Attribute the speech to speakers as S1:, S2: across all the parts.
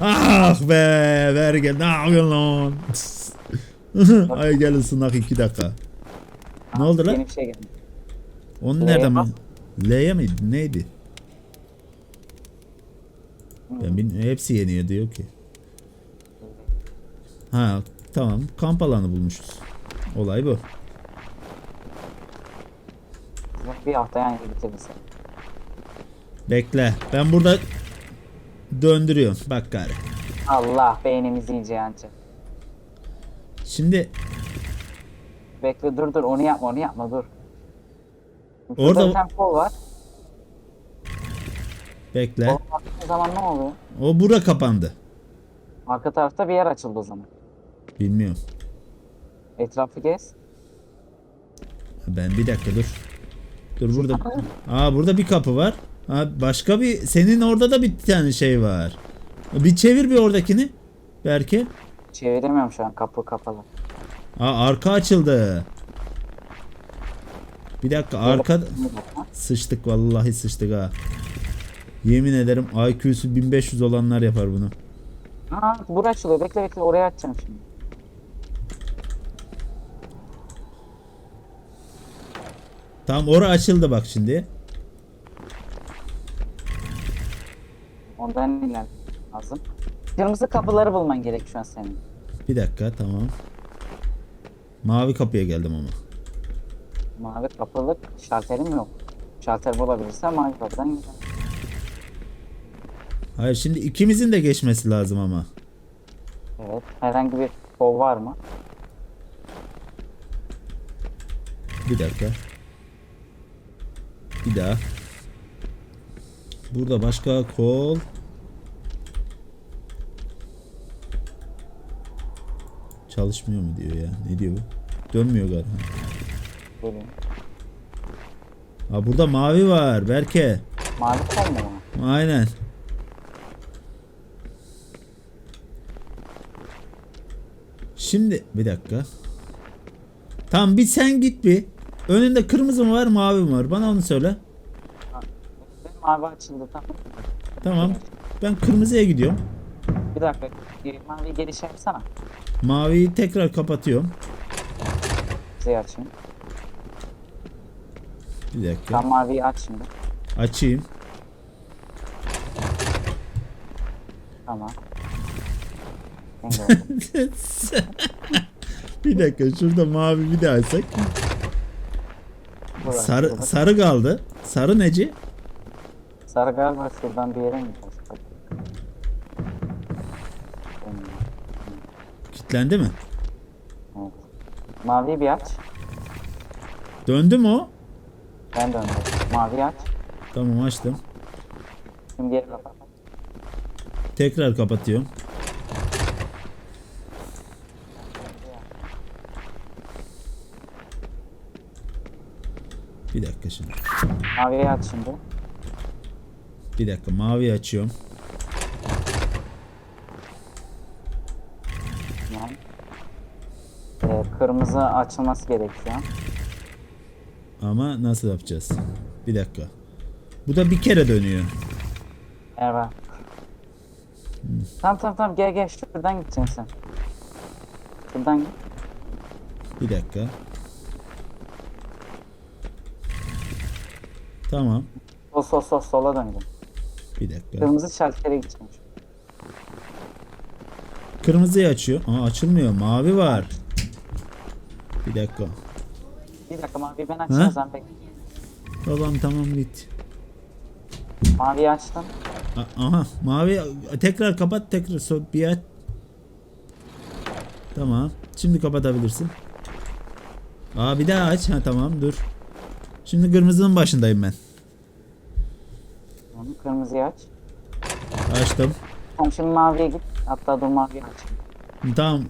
S1: Ah be Berge ne yapıyorsun lan? Ay gel ısınak iki dakika. Ne oldu lan?
S2: Yeni bir şey geldi.
S1: Onu
S2: L'ye
S1: nereden
S2: bas.
S1: ben? L'ye miydi? Neydi? Ben bilmiyorum. Hepsi yeniyor diyor ki. Ha tamam. Kamp alanı bulmuşuz. Olay bu.
S2: Bir hafta yani bitirirse.
S1: Bekle. Ben burada döndürüyorum. Bak gari.
S2: Allah beynimizi yiyince yancı.
S1: Şimdi
S2: Bekle dur dur onu yapma onu yapma dur.
S1: Orada-
S2: Orada bir tane kol var.
S1: bekle.
S2: Kol baktığın zaman ne oluyor?
S1: O bura kapandı.
S2: Arka tarafta bir yer açıldı o zaman.
S1: Bilmiyorum.
S2: Etrafı gez.
S1: Ben bir dakika dur. Dur burada. Aa burada bir kapı var. Ha başka bir senin orada da bir tane şey var. Bir çevir bir oradakini. Berke.
S2: Çeviremiyorum şu an kapı kapalı.
S1: Aa arka açıldı. Bir dakika arka sıçtık vallahi sıçtık ha. Yemin ederim IQ'su 1500 olanlar yapar bunu.
S2: Aa bura açılıyor bekle bekle oraya açacağım şimdi.
S1: Tamam ora açıldı bak şimdi.
S2: Ondan ilerlemek lazım. Kırmızı kapıları bulman gerek şu an senin.
S1: Bir dakika tamam. Mavi kapıya geldim ama.
S2: Mavi kapılık şalterim yok. Şalter bulabilirsen mavi kapıdan gider.
S1: Hayır şimdi ikimizin de geçmesi lazım ama.
S2: Evet. Herhangi bir kol var mı?
S1: Bir dakika. Bir daha. Burada başka kol. Çalışmıyor mu diyor ya. Ne diyor bu? Dönmüyor galiba.
S2: Gelin.
S1: Aa burada mavi var Berke.
S2: Mavi mu bu?
S1: Aynen. Şimdi bir dakika. Tamam bir sen git bir. Önünde kırmızı mı var mavi mi var? Bana onu söyle.
S2: Mavi açıldı tamam.
S1: Tamam. Ben kırmızıya gidiyorum.
S2: Bir dakika. Geri- Mavi geliş yapsana.
S1: Maviyi tekrar kapatıyorum.
S2: Bizi açayım.
S1: Bir dakika.
S2: Sen maviyi aç şimdi.
S1: Açayım.
S2: Tamam.
S1: Bir dakika şurada mavi bir daha açsak. Sarı sarı kaldı. Sarı neci?
S2: Sarı galiba şuradan bir yere mi
S1: Kitlendi mi?
S2: Evet. Maviyi bir aç.
S1: Döndü mü o?
S2: Ben döndüm. Maviyi aç.
S1: Tamam açtım.
S2: Şimdi geri kapat.
S1: Tekrar kapatıyorum. Bir dakika şimdi.
S2: Maviyi aç şimdi.
S1: Bir dakika mavi açıyorum.
S2: Tamam. Ee, kırmızı açılması gerekiyor.
S1: Ama nasıl yapacağız? Bir dakika. Bu da bir kere dönüyor.
S2: Evet. Tamam tamam tamam gel gel şuradan gideceksin sen. Şuradan git.
S1: Bir dakika. Tamam.
S2: Sol sol sol sola döndüm.
S1: Bir dakika.
S2: Kırmızı şaltere gideceğim.
S1: Kırmızıyı açıyor. Aa açılmıyor. Mavi var. Bir dakika.
S2: Bir dakika maviyi ben açacağım sen bekle.
S1: Babam tamam git.
S2: Maviyi açtım.
S1: A- Aha mavi tekrar kapat tekrar so bir aç. Tamam. Şimdi kapatabilirsin. Aa bir daha aç. Ha tamam dur. Şimdi kırmızının başındayım ben.
S2: Kırmızıyı aç.
S1: Açtım.
S2: Tamam şimdi maviye git. Hatta dur maviyi aç.
S1: Tamam.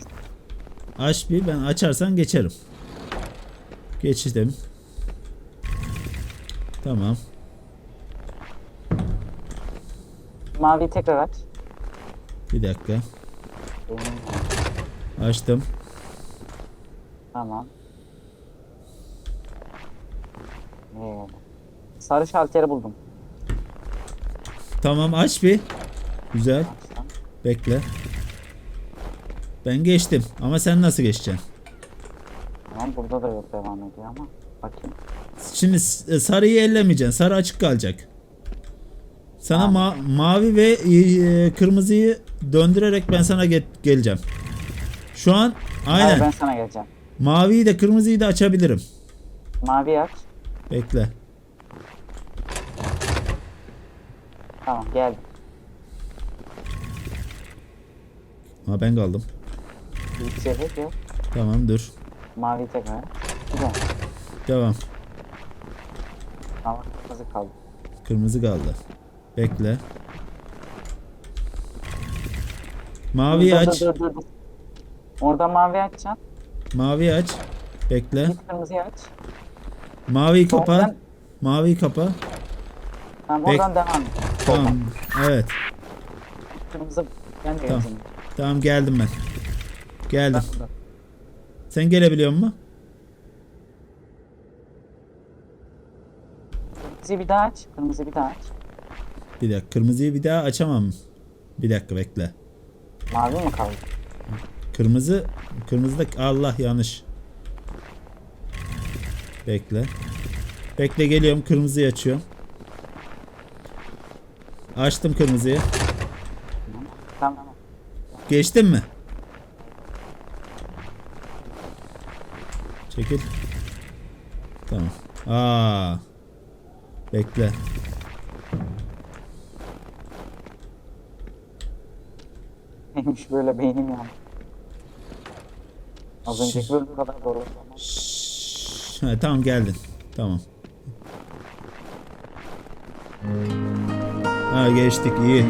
S1: Aç bir ben açarsan geçerim. Geçtim. Tamam.
S2: Maviyi tekrar aç.
S1: Bir dakika. Açtım.
S2: Tamam. Ee, sarı şalteri buldum.
S1: Tamam aç bir. Güzel. Bekle. Ben geçtim ama sen nasıl geçeceksin?
S2: Tamam burada da yok devam ediyor ama. Bakayım.
S1: Şimdi e, sarıyı ellemeyeceksin. Sarı açık kalacak. Sana ma- mavi ve e, kırmızıyı döndürerek ben sana ge- geleceğim. Şu an
S2: Hayır,
S1: aynen.
S2: ben sana geleceğim.
S1: Maviyi de kırmızıyı da açabilirim.
S2: Mavi aç.
S1: Bekle.
S2: Tamam geldim.
S1: Ha ben kaldım.
S2: Bir çevir yok.
S1: Tamam dur.
S2: Mavi tekrar. Güzel.
S1: Devam.
S2: Tamam kırmızı kaldı.
S1: Kırmızı kaldı. Bekle.
S2: Dur,
S1: aç.
S2: Dur, dur, dur. Orada mavi açacaksın.
S1: Maviyi aç. Bekle.
S2: Git kırmızıyı aç.
S1: Maviyi kapa.
S2: Oradan,
S1: Maviyi kapa.
S2: tamam,
S1: Bek-
S2: oradan devam et.
S1: Tamam. Evet.
S2: Kırmızı ben de
S1: Tamam.
S2: geleceğim.
S1: Tamam geldim ben. Geldim.
S2: Burada.
S1: Sen gelebiliyor musun?
S2: Kırmızıyı bir daha aç. Kırmızıyı bir daha aç.
S1: Bir dakika. Kırmızıyı bir daha açamam. Bir dakika bekle.
S2: Mavi mi kaldı?
S1: Kırmızı. Kırmızıda Allah yanlış. Bekle. Bekle geliyorum. Kırmızıyı açıyorum. Açtım kırmızıyı.
S2: Tamam.
S1: Geçtin mi? Çekil. Tamam. Aa. Bekle.
S2: Neymiş böyle beynim yandı. Az önceki bölüm kadar doğru.
S1: Şşş. Ha, tamam geldin. Tamam. Ha geçtik iyi.